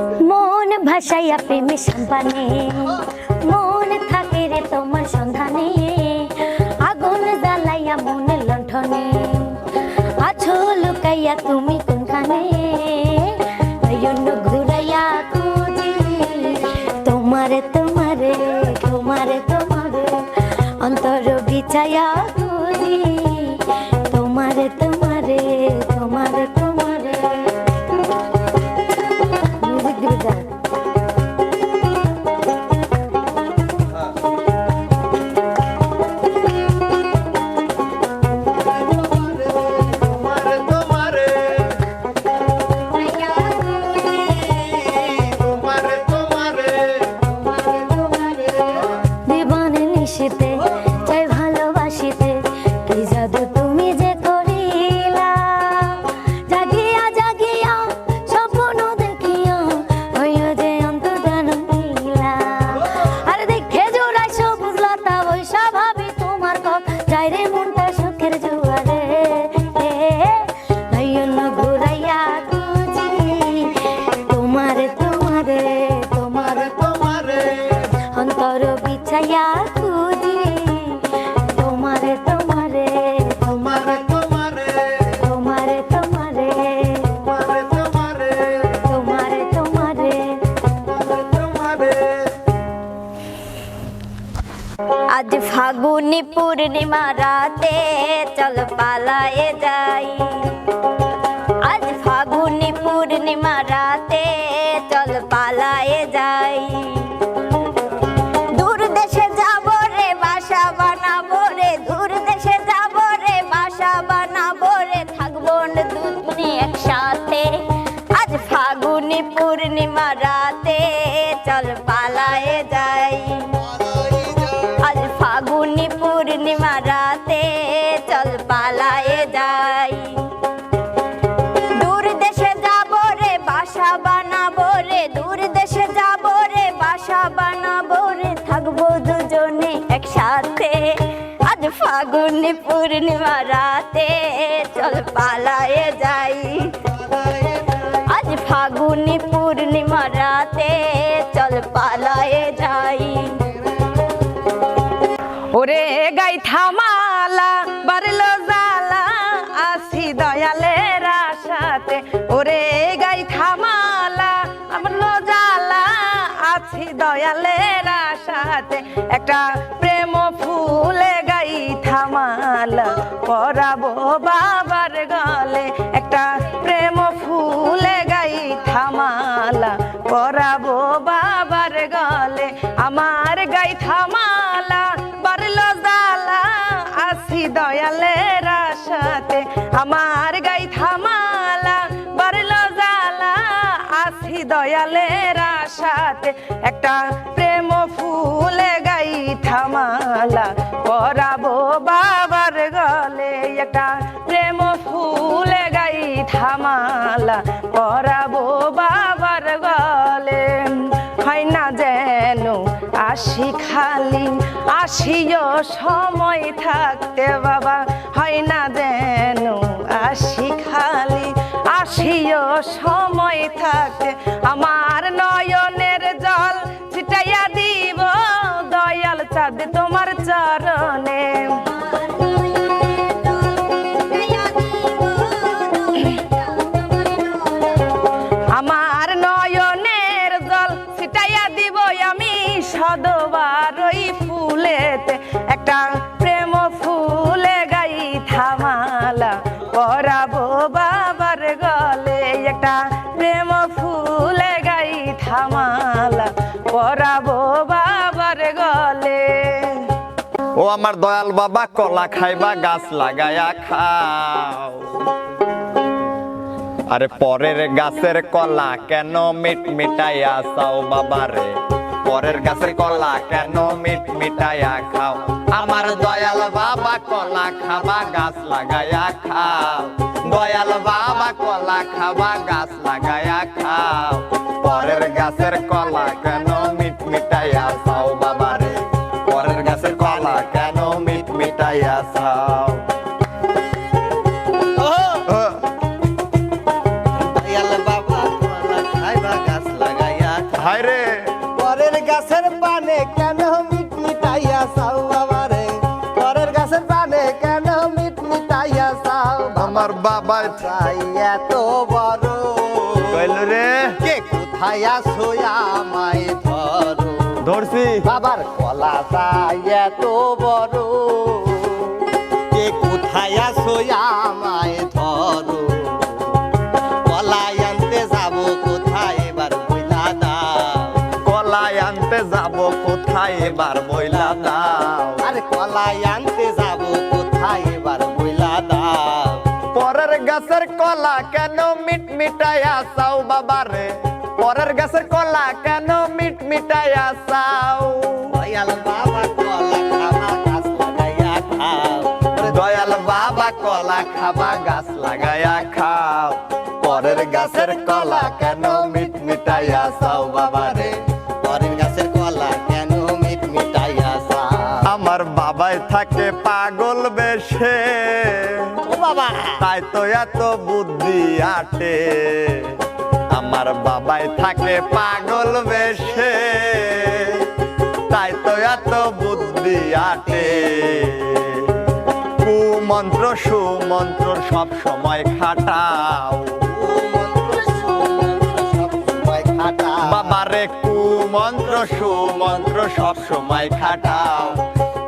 মন ভাসাইয়া প্রেমে সম্পানে। মন থাকে রে তোমার সন্ধানে। আগুন জ্বালাইয়া মনে লণ্ঠনে। আছো লুকাইয়া তুমি কোনখানে? নয়ন ঘুরাইয়া তোমারে তোমারে তোমারে তোমারে। অন্তর বিছাইয়া খুঁজি। তোমারে তোমারে পূর্ণিমা রাতে চল পালায়ে যাই। আজ ফাগুনি পূর্ণিমা রাতে চল পালায়ে যাই। দূর দেশে যাব রে, বাসা রে, দূর দেশে যাব রে, বাসা আজ ফাগুনি পূর্ণিমা রাতে চল পালায়ে ফাগুনি পূর্ণিমা রাতে, চল পালায়ে যাই। আজ ফাগুনি পূর্ণিমা রাতে, চল পালায়ে যাই। ওরে গাই থামালা বারল জালা আসি দয়ালের আশাতে। ওরে গাই থামালা আমার জালা আছি দয়ালের আশাতে। একটা প্রেম ফুলে গাই থামালা, পরাবো বাবার গলে। একটা প্রেম ফুলে গাই থামালা, পরাবো বাবার গলে। আমার গাই থামালা বারলো জালা আসি দয়ালের আশাতে। আমার আশাতে একটা প্রেম ফুলে গাই থামালা পরাবো বাবার গলে। একটা প্রেম ফুলে গাই থামালা পরাবো বাবার গলে। হয় না যেন আসি খালি, আসিও সময় থাকতে বাবা। হয় না যেন আসি আসিও, সময় থাকতে আমার নয়নের জল ছিটাইয়া দিব, দয়াল চাঁদ তোমার চরণে। আমার নয়নের জল ছিটাইয়া দিব আমি সদবার ওই ফুলেতে। একটা প্রেম ফুলে গাই থামালা পরাবো গলে একটা প্রেম ফুলে গাই থামালা পরাবো বাবার গলে। ও আমার দয়াল বাবা, কলা খাইবা, গাছ লাগায়া খাও। আরে পরের গাছের কলা কেন মিট মিটাইয়া চাও বাবারে? পরের গাছের কলা কেন মিট মিটাইয়া খাও? আমার দয়াল বাবা কলা খাবা, গাছ লাগায়া খাও। দয়াল বাবা কলা খাবা, গাছ লাগায়া খাও। পরের গাছের কলা কেন মিট মিটাইয়া চাও বাবারে? পরের গাছের কলা কেন মিট মিটাইয়া চাও চাই এত বড়। কইল রে। কে কোথায় আসো আমায় ধরো? ধরছি। বাবার কলা চাই এত বড়। কে কোথায় আসো আমায় ধরো? কলাই আনতে যাব কোথায় এবার বইলা দাও? কলাই আনতে যাব কোথায় এবার বইলা দাও? আরে কলাই আনতে যাব কোথায় এবার গাছের কলা কেন মিট চাও বাবা রে পরের গাছের কলা কেন মিট মিটাইয়া চাও? দয়াল বাবা কলা খাবা গাছ লাগাইয়া খাও। দয়াল বাবা কলা খাবা গাছ লাগায়া খাও। পরের গাছের কলা কেন মিট মিটাইয়া চাও বাবা রে পরের গাছের কলা কেন মিট মিটাইয়া চাও? আমার বাবাই থাকে পাগল বেশে। বাবা তাই তো এত বুদ্ধি আটে। আমার বাবাই থাকে পাগল বেশে। তাই তো এত বুদ্ধি আটে। কুমন্ত্র সুমন্ত্র সব সময় খাটাও। মন্ত্র সুমন্ত্র সব সময় খাটাও। বাবারে কুমন্ত্র সুমন্ত্র সব সময় খাটাও।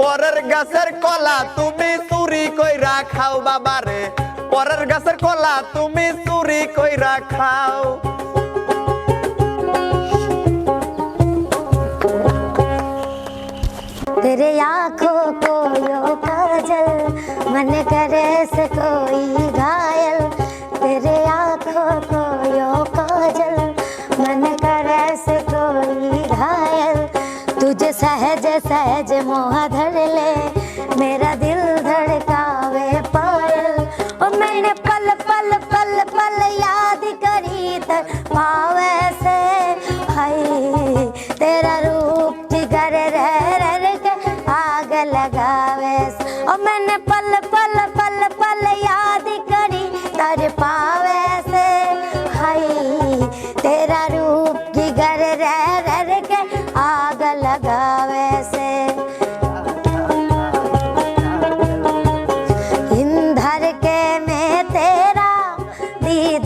পরের গাছের কলা তুমি চুরি কইরা খাও বাবারে। পরের গাছের কলা তুমি চুরি কইরা খাও तेरे आंखों को यो काजल मन करे से कोई घायल तेरे आंखों को यो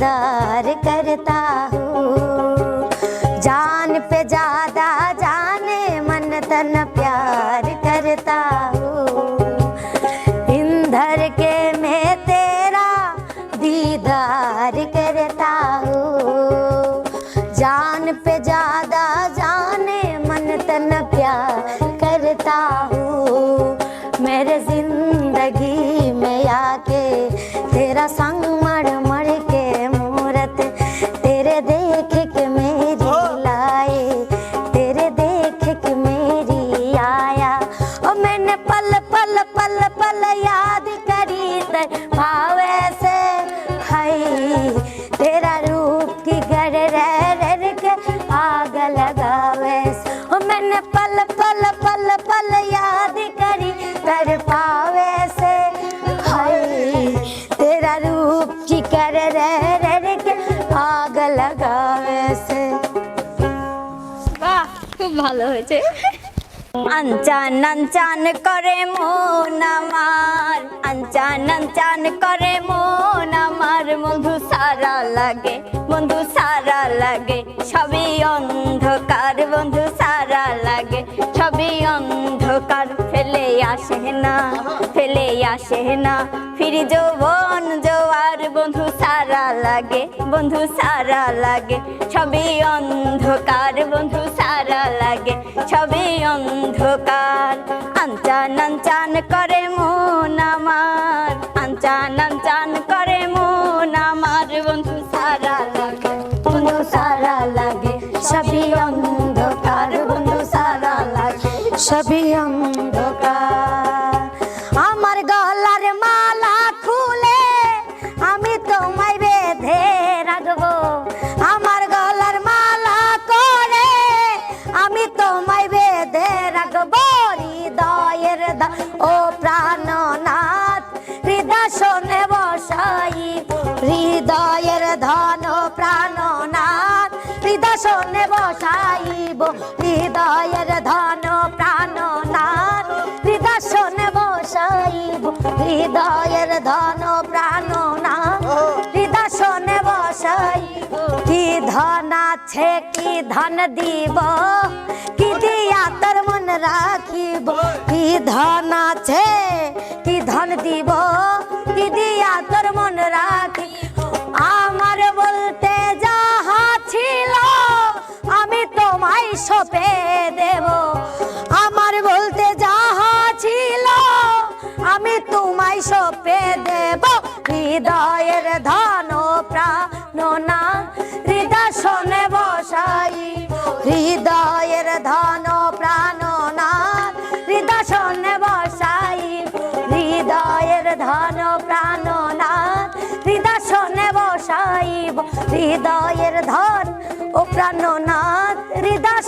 दीदार करता हूँ। जान पे ज्यादा जाने मन तन प्यार करता हूँ। इंधर के मैं तेरा दीदार करता हूँ। जान पे ज्यादा और मैंने पल पल पल पल याद करी तर भावे से हाय तेरा रूप की गर रह रह के आग लगावे से और मैंने पल पल पल पल याद करी तर पावे से हाय तेरा रूप की कर रह रह के आग लगावे से বাহ খুব ভালো হয়েছে আনচান আনচান করে মন আমার। আনচান আনচান করে মন আমার। বন্ধু সারা লাগে, বন্ধু সারা লাগে। সবই অন্ধকার, বন্ধু সারা লাগে। সবই অন্ধকার, ফেলে আসে না, ফেলে আসে না। ফিরি যৌবন, জোয়ার, বন্ধু সারা লাগে, বন্ধু সারা লাগে। সবই অন্ধকার, বন্ধু সারা লাগে। সবই অন্ধকার। আনচান আনচান করে মন আমার। বসাইব হৃদয়ের ধন, প্রাণ নাথ হৃদশনে বসাইব হৃদয়ের ধন, প্রাণ নাথ হৃদশনে বসাইব কি ধন আছে, কি ধন দিব, কি দিয়া তোর মন রাখিব? কি ধন আছে, কি ধন দিব, কি দিয়া তোর মন রাখিব? হৃদয়ের ধন প্রাণনা হৃদয় বসাই। হৃদয়ের ধন প্রাণনা হৃদয় বসাই। হৃদয়ের ধন প্রাণনা হৃদয় শোনে বসাইব হৃদয়ের ধন ও প্রাণনাথ হৃদয়